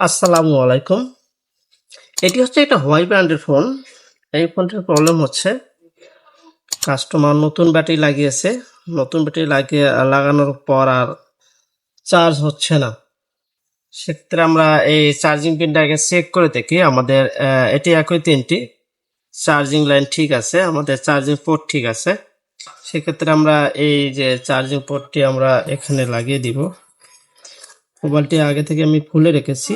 আসসালামু আলাইকুম। এটি হচ্ছে একটা হোয়াই ব্র্যান্ডের ফোন এই ফোনটির প্রবলেম হচ্ছে কাস্টমার নতুন ব্যাটারি লাগিয়েছে। নতুন ব্যাটারি লাগিয়ে, লাগানোর পর আর চার্জ হচ্ছে না। সেক্ষেত্রে আমরা এই চার্জিং পিনটাকে চেক করে দেখি। আমাদের এটি একই তিনটি। চার্জিং লাইন ঠিক আছে, আমাদের চার্জিং পোর্ট ঠিক আছে। সেক্ষেত্রে আমরা এই যে চার্জিং পোর্টটি আমরা এখানে লাগিয়ে দিব। মোবাইলটি আগে থেকে আমি খুলে রেখেছি।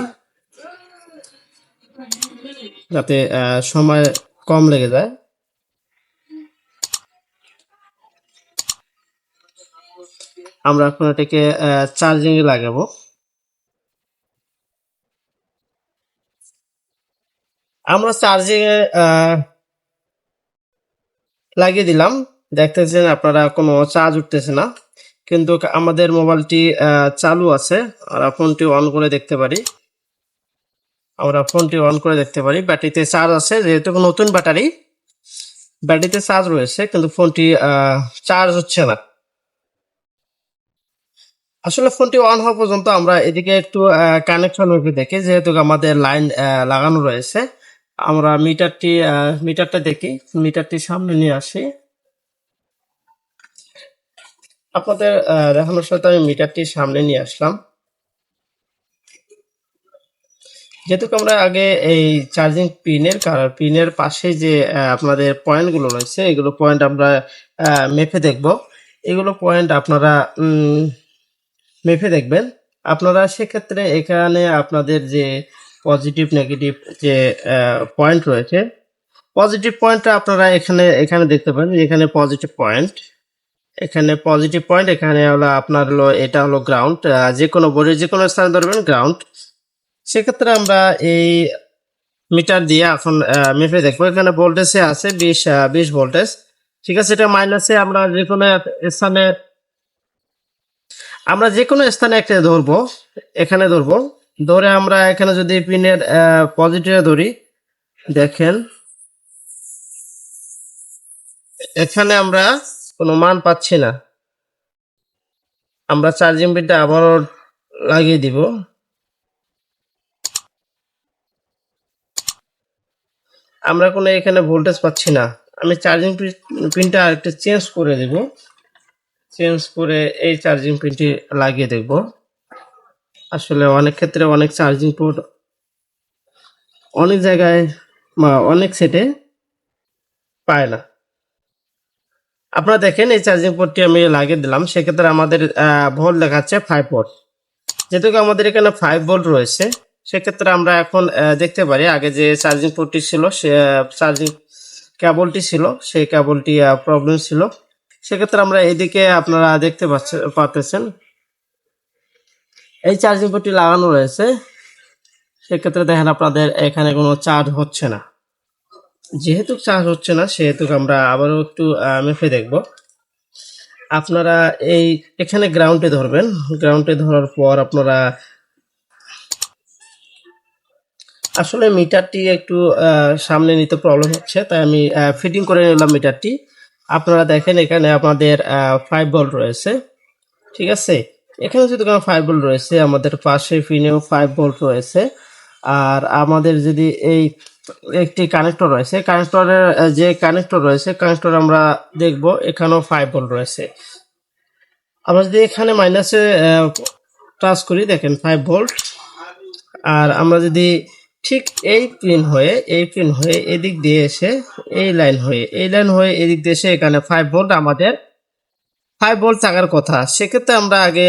যাতে সময় কম লেগে যায়। আমরা এখন এটাকে চার্জিং এ লাগাবো। আমরা চার্জিং এ আহ, লাগিয়ে দিলাম। দেখতেছেন আপনারা কোনো চার্জ উঠতেছে না। কিন্তু আমাদের মোবাইলটি চালু আছে। আমরা ফোনটি অন করে দেখতে পারি। আমরা ফোনটি অন করে দেখতে পারি। ব্যাটারিতে চার্জ আছে, যেহেতু নতুন ব্যাটারি। ব্যাটারিতে চার্জ রয়েছে, কিন্তু ফোনটি চার্জ হচ্ছে না। আসলে ফোনটি অন হওয়া পর্যন্ত আমরা এদিকে একটু কানেকশন দেখি। যেহেতু আমাদের লাইন লাগানো রয়েছে, আমরা মিটারটি মিটারটা দেখি। মিটারটি সামনে নিয়ে আসি। আপনাদের দেখানোর সাথে আমি মিটারটি সামনে নিয়ে আসলাম। যেহেতু আমরা আগে এই চার্জিং পিনের কারণ পিনের পাশে যে আপনাদের পয়েন্টগুলো রয়েছে, এগুলো পয়েন্ট আমরা মেপে দেখব। এগুলো পয়েন্ট আপনারা মেপে দেখবেন। আপনারা সেক্ষেত্রে এখানে আপনাদের যে পজিটিভ নেগেটিভ যে পয়েন্ট রয়েছে পজিটিভ পয়েন্টটা আপনারা এখানে এখানে দেখতে পারেন, এখানে পজিটিভ পয়েন্ট এখানে পজিটিভ পয়েন্ট এখানে হলো আপনার হলো, এটা হলো গ্রাউন্ড যে কোনো বোর্ডের যে কোনো স্থানে ধরবেন গ্রাউন্ড সেক্ষেত্রে আমরা এই মিটার দিয়ে এখন মেপে দেখব। এখানে ভোল্টেজে আছে বিশ বিশ ভোল্টেজ ঠিক আছে, এটা মাইনাসে আমরা যে কোনো স্থানে, আমরা যে কোনো স্থানে একটা ধরবো, এখানে ধরবো। ধরে আমরা এখানে যদি পিনের পজিটিভে ধরি, দেখেন। এখানে আমরা কোনো মান পাচ্ছি না। আমরা চার্জিং পিনটা আবারও লাগিয়ে দিব। আমরা কোনো এখানে ভোল্টেজ পাচ্ছি না। আমি চার্জিং পিনটা আরেকটু চেঞ্জ করে দেব। চেঞ্জ করে এই চার্জিং পিনটি লাগিয়ে দেখব আসলে অনেক ক্ষেত্রে অনেক চার্জিং পোর্ট অনেক জায়গায় অনেক সেটে পায় না। আপনারা দেখেন, এই চার্জিং পোর্টটি আমি লাগিয়ে দিলাম। সেক্ষেত্রে আমাদের ভোল্ট দেখাচ্ছে ফাইভ ভোল্ট যেহেতু আমাদের এখানে ফাইভ ভোল্ট রয়েছে, সেক্ষেত্রে আমরা এখন দেখতে পারি, আগে যে চার্জিং পোর্টটি ছিল, সে চার্জিং কেবলটি ছিল, সেই কেবলটি প্রবলেম ছিল। সেক্ষেত্রে আমরা এদিকে আপনারা দেখতে পাচ্ছে, পাচ্ছেন। এই চার্জিং পোর্টটি লাগানো রয়েছে। সেক্ষেত্রে দেখেন, আপনাদের এখানে কোনো চার্জ হচ্ছে না। যেহেতু চার্জ হচ্ছে না, সেহেতু আমরা আবারও একটু মেপে দেখব। আপনারা এই, এখানে গ্রাউন্ডে ধরবেন। গ্রাউন্ডে ধরার পর আপনারা আসলে মিটারটি একটু সামনে নিতে প্রবলেম হচ্ছে, তাই আমি ফিটিং করে নিলাম মিটারটি। আপনারা দেখেন এখানে আপনাদের ফাইভ বল রয়েছে। ঠিক আছে? এখানে যদি কোনো ফাইভ বল রয়েছে, আমাদের পাশে ফিনেও ফাইভ বল রয়েছে। আর আমাদের যদি এই একটি কানেক্টর রয়েছে। কানেক্টরের যে কানেক্টর রয়েছে কানেক্টর আমরা দেখব। এখানেও ফাইভ ভোল্ট রয়েছে। আমরা যদি এখানে মাইনাসে টাচ করি, দেখেন ফাইভ ভোল্ট আর আমরা যদি ঠিক এই পিন হয়ে, এই পিন হয়ে এদিক দিয়ে এসে এই লাইন হয়ে, এই লাইন হয়ে এদিক দিয়ে এসে এখানে ফাইভ ভোল্ট আমাদের ফাইভ বল থাকার কথা। সেক্ষেত্রে আমরা আগে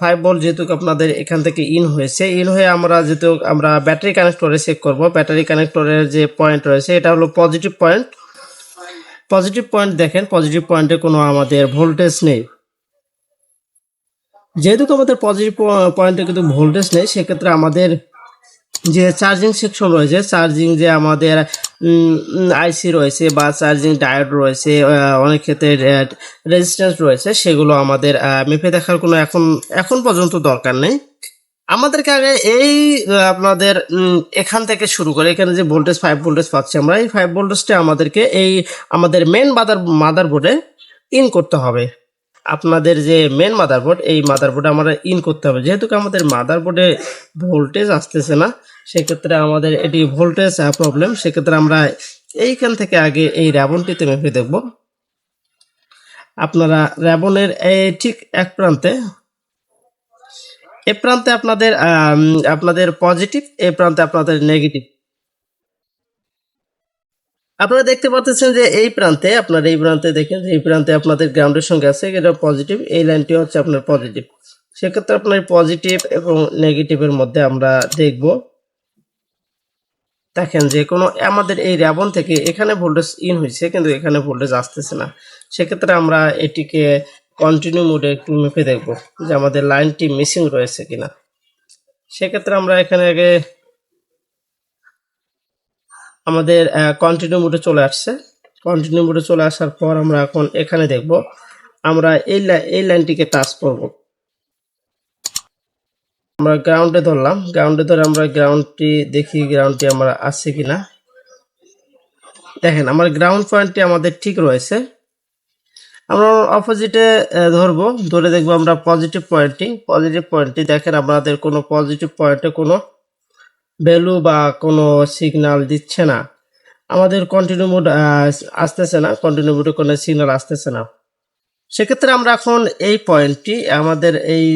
ফাইভ বল যেহেতু আপনাদের এখান থেকে ইন হয়েছে ইন হয়ে আমরা যেহেতু আমরা ব্যাটারি কানেক্টরে চেক করব। ব্যাটারি কানেক্টরের যে পয়েন্ট রয়েছে, এটা হলো পজিটিভ পয়েন্ট পজিটিভ পয়েন্ট দেখেন পজিটিভ পয়েন্টে কোনো আমাদের ভোল্টেজ নেই। যেহেতু আমাদের পজিটিভ পয়েন্টে কিন্তু ভোল্টেজ নেই, সেক্ষেত্রে আমাদের যে চার্জিং সেকশন রয়েছে চার্জিং যে আমাদের আইসি রয়েছে বা চার্জিং ডায়োড রয়েছে অনেক ক্ষেত্রে রেজিস্ট্যান্স রয়েছে, সেগুলো আমাদের মেপে দেখার কোনো এখন এখন পর্যন্ত দরকার নেই। আমাদেরকে আগে এই আপনাদের এখান থেকে শুরু করে, এখানে যে ভোল্টেজ ফাইভ ভোল্টেজ পাচ্ছি আমরা, এই ফাইভ ভোল্টেজটা আমাদেরকে এই, আমাদের মেন মাদার মাদার বোর্ডে ইন করতে হবে। আপনাদের যে মেন মাদারবোর্ড এই মাদারবোর্ডে আমরা ইন করতে হবে। যেহেতু আমাদের মাদারবোর্ডে ভোল্টেজ আসতেছে না সেক্ষেত্রে আমাদের এটি ভোল্টেজ প্রবলেম সেক্ষেত্রে আমরা এইখান থেকে আগে এই র্যাবনটিতে মেপে দেখব। আপনারা র্যাবনের এই ঠিক এক প্রান্তে, এ প্রান্তে আপনাদের আপনাদের পজিটিভ এ প্রান্তে আপনাদের নেগেটিভ আপনারা দেখতে পাচ্ছেন যে এই প্রান্তে, আপনার এই প্রান্তে দেখেন এই প্রান্তে আপনাদের গ্রাউন্ডের সঙ্গে আছে, এটা পজিটিভ এই লাইনটি হচ্ছে আপনার পজিটিভ সেক্ষেত্রে আপনার পজিটিভ এবং নেগেটিভের মধ্যে আমরা দেখব। দেখেন যে কোনো আমাদের এই র্যাবন থেকে এখানে ভোল্টেজ ইন হয়েছে, কিন্তু এখানে ভোল্টেজ আসতেছে না। সেক্ষেত্রে আমরা এটিকে কন্টিনিউ মোডে একটু মেপে দেখব যে আমাদের লাইনটি মিসিং রয়েছে কিনা। সেক্ষেত্রে আমরা এখানে আগে আমাদের কন্টিনিউ মোডে চলে আসছে। কন্টিনিউ মোডে চলে আসার পর আমরা এখন এখানে দেখব, আমরা এই এই লাইনটিকে টাচ করব। আমরা গ্রাউন্ডে ধরলাম। গ্রাউন্ডে ধরে আমরা গ্রাউন্ডটি দেখি গ্রাউন্ডটি আমরা আছে কিনা। দেখেন, আমার গ্রাউন্ড পয়েন্টটি আমাদের ঠিক রয়েছে। আমরা অপোজিটে ধরবো। ধরে দেখব আমরা পজিটিভ পয়েন্টটি পজিটিভ পয়েন্টটি দেখেন, আমাদের কোনো পজিটিভ পয়েন্টে কোনো ভ্যালু বা কোনো সিগনাল দিচ্ছে না। আমাদের কন্টিনিউ মোড আসতেছে না। কন্টিনিউ মোডে কোনো সিগনাল আসতেছে না। সেক্ষেত্রে আমরা এখন এই পয়েন্টটি আমাদের এই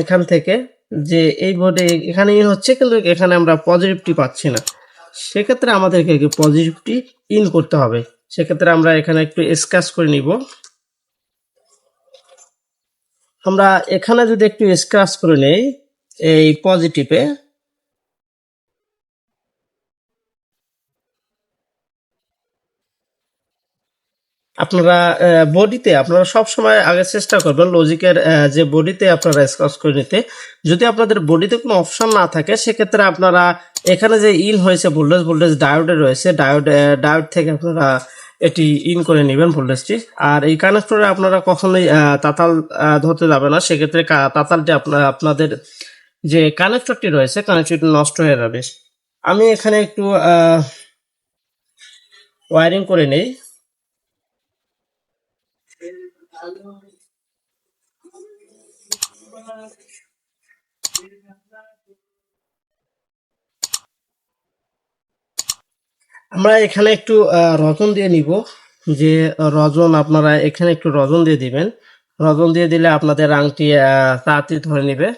এখান থেকে যে এই বোর্ডে এখানে ইন হচ্ছে, কিন্তু এখানে আমরা পজিটিভটি পাচ্ছি না। সেক্ষেত্রে আমাদেরকে পজিটিভটি ইন করতে হবে। সেক্ষেত্রে আমরা এখানে একটু স্ক্যাচ করে নিব। আমরা এখানে যদি একটু স্ক্রাচ করে নেই, এই পজিটিভে আপনারা বডিতে আপনারা সব সময় আগে চেষ্টা করবেন লজিকের যে বডিতে আপনারা স্ক্র্যাচ করে নিতে। যদি আপনাদের বডিতে কোনো অপশন না থাকে, সেক্ষেত্রে আপনারা এখানে যে ইন হয়েছে ভোল্টেজ ভোল্টেজ ডায়োডে রয়েছে। ডায়োড ডায়োড থেকে আপনারা এটি ইন করে নেবেন ভোল্টেজটি আর এই কানেক্টরে আপনারা কখনোই তাতাল ধরতে যাবে না। সেক্ষেত্রে তাতালটি আপনার, আপনাদের যে কানেক্টরটি রয়েছে কানেক্টরটি নষ্ট হয়ে যাবে। আমি এখানে একটু ওয়ারিং করে নেই। আমরা এখানে একটু রজন দিয়ে নিব, যে রজন আপনারা এখানে একটু রজন দিয়ে দিবেন। রজন দিয়ে দিলে আপনাদের আংটি তাড়াতাড়ি ধরে নিবে।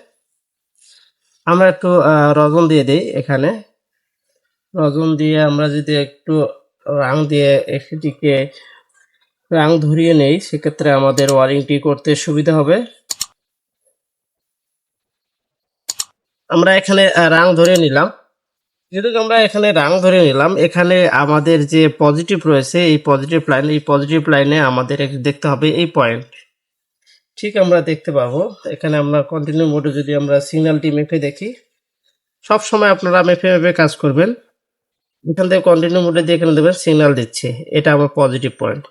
আমরা একটু রজন দিয়ে দিই এখানে। রজন দিয়ে আমরা যদি একটু রাং দিয়ে এটিকে রাং ধরিয়ে নেই, সেক্ষেত্রে আমাদের ওয়ারিংটি করতে সুবিধা হবে। আমরা এখানে রাং ধরে নিলাম। যেহেতু আমরা এখানে রাং ধরে নিলাম, এখানে আমাদের যে পজিটিভ রয়েছে, এই পজিটিভ লাইন এই পজিটিভ লাইনে আমাদের দেখতে হবে এই পয়েন্ট ঠিক আমরা দেখতে পাবো। এখানে আমরা কন্টিনিউ মোডে যদি আমরা সিগন্যালটি মেপে দেখি, সব সময় আপনারা মেপে মেপে কাজ করবেন। এখান থেকে কন্টিনিউ মোডে দিয়ে এখানে দেবেন সিগন্যাল দিচ্ছে। এটা আমার পজিটিভ পয়েন্ট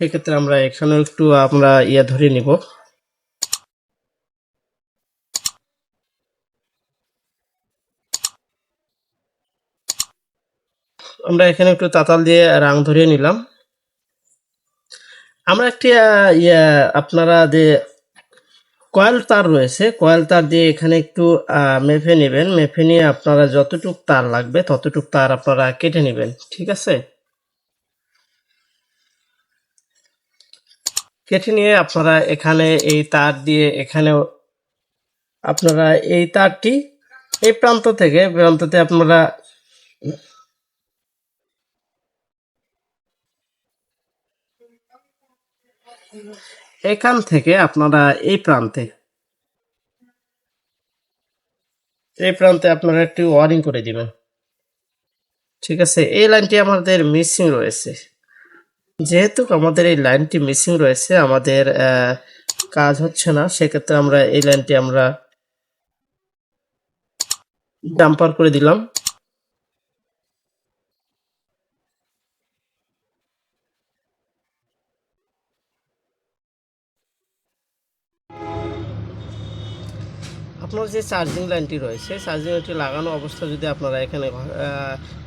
সেক্ষেত্রে আমরা এখানে একটু আমরা ইয়ে ধরে নিব। আমরা এখানে একটু তাতাল দিয়ে রাং ধরিয়ে নিলাম। আমরা একটি ইয়ে আপনারা যে কয়েল তার রয়েছে, কয়েল তার দিয়ে এখানে একটু মেপে নেবেন। মেপে নিয়ে আপনারা যতটুক তার লাগবে, ততটুক তার আপনারা কেটে নেবেন। ঠিক আছে? কেটে নিয়ে আপনারা এখানে এই তার দিয়ে এখানে আপনারা এই তারটি এই প্রান্ত থেকে প্রান্ততে আপনারা এখান থেকে আপনারা এই প্রান্তে এই প্রান্তে আপনারা একটু ওয়ারিং করে দিবেন। ঠিক আছে? এই লাইনটি আমাদের মিসিং রয়েছে। যেহেতু আমাদের এই লাইনটি মিসিং রয়েছে, আমাদের কাজ হচ্ছে না, সেক্ষেত্রে আমরা এই লাইনটি আমরা ডাম্পার করে দিলাম। আপনার যে চার্জিং লাইনটি রয়েছে চার্জিং লাইনটি লাগানো অবস্থা যদি আপনারা এখানে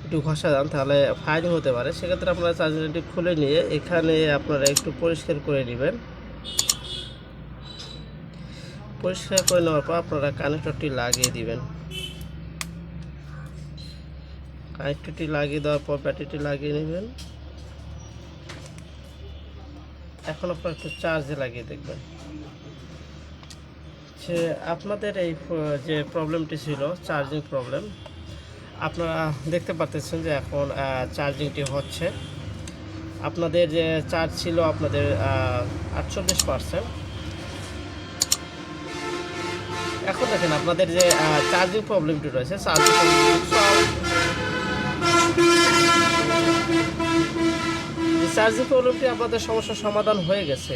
একটু ঘষা যান, তাহলে ফায়ারিং হতে পারে। সেক্ষেত্রে আপনারা চার্জিং লাইনটি খুলে নিয়ে এখানে আপনারা একটু পরিষ্কার করে নেবেন। পরিষ্কার করে নেওয়ার পর আপনারা কানেক্টরটি লাগিয়ে দিবেন। কানেক্টরটি লাগিয়ে দেওয়ার পর ব্যাটারিটি লাগিয়ে নেবেন। এখন আপনারা একটু চার্জে লাগিয়ে দেখবেন। যে আপনাদের এই, যে প্রবলেমটি ছিল চার্জিং প্রবলেম আপনারা দেখতে পাচ্ছেন যে এখন চার্জিংটি হচ্ছে। আপনাদের যে চার্জ ছিল আপনাদের আটচল্লিশ পার্সেন্ট এখন দেখেন আপনাদের যে চার্জিং প্রবলেমটি রয়েছে চার্জিং চার্জিং প্রবলেমটি আপনাদের সমস্যার সমাধান হয়ে গেছে।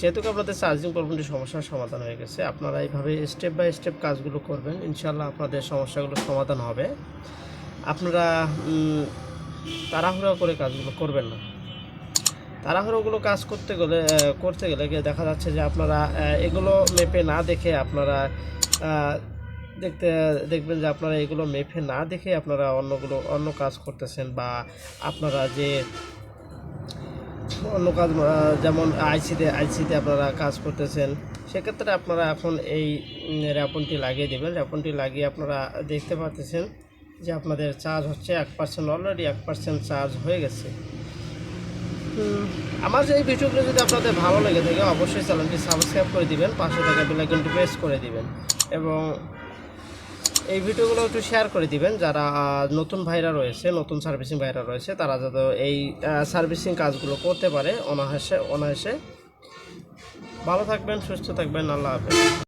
যেহেতু আপনাদের চার্জিং প্রবলেমটি সমস্যার সমাধান হয়ে গেছে, আপনারা এইভাবে স্টেপ বাই স্টেপ কাজগুলো করবেন ইনশাল্লাহ আপনাদের সমস্যাগুলো সমাধান হবে। আপনারা তাড়াহুড়া করে কাজগুলো করবেন না। তাড়াহুড়োগুলো কাজ করতে গেলে করতে গেলে দেখা যাচ্ছে যে আপনারা এগুলো মেপে না দেখে আপনারা দেখতে, দেখবেন যে আপনারা এগুলো মেপে না দেখে আপনারা অন্যগুলো, অন্য কাজ করতেছেন বা আপনারা যে অন্য কাজ যেমন আইসিতে আইসিতে আপনারা কাজ করতেছেন, সেক্ষেত্রে আপনারা এখন এই র্যাপনটি লাগিয়ে দেবেন। র্যাপনটি লাগিয়ে আপনারা দেখতে পাচ্ছেন যে আপনাদের চার্জ হচ্ছে এক পার্সেন্ট অলরেডি এক পার্সেন্ট চার্জ হয়ে গেছে। আমার এই ভিডিওগুলো যদি আপনাদের ভালো লেগে থাকে, অবশ্যই চ্যানেলটি সাবস্ক্রাইব করে দিবেন, পাশে থাকা বেলাইকনটি প্রেস করে দিবেন। এবং এই ভিডিওগুলো একটু শেয়ার করে দিবেন, যারা নতুন ভাইরা রয়েছে, নতুন সার্ভিসিং ভাইরা রয়েছে, তারা যাতে এই সার্ভিসিং কাজগুলো করতে পারে অনায়াসে অনায়াসে। ভালো থাকবেন, সুস্থ থাকবেন, আল্লাহ হাফেজ।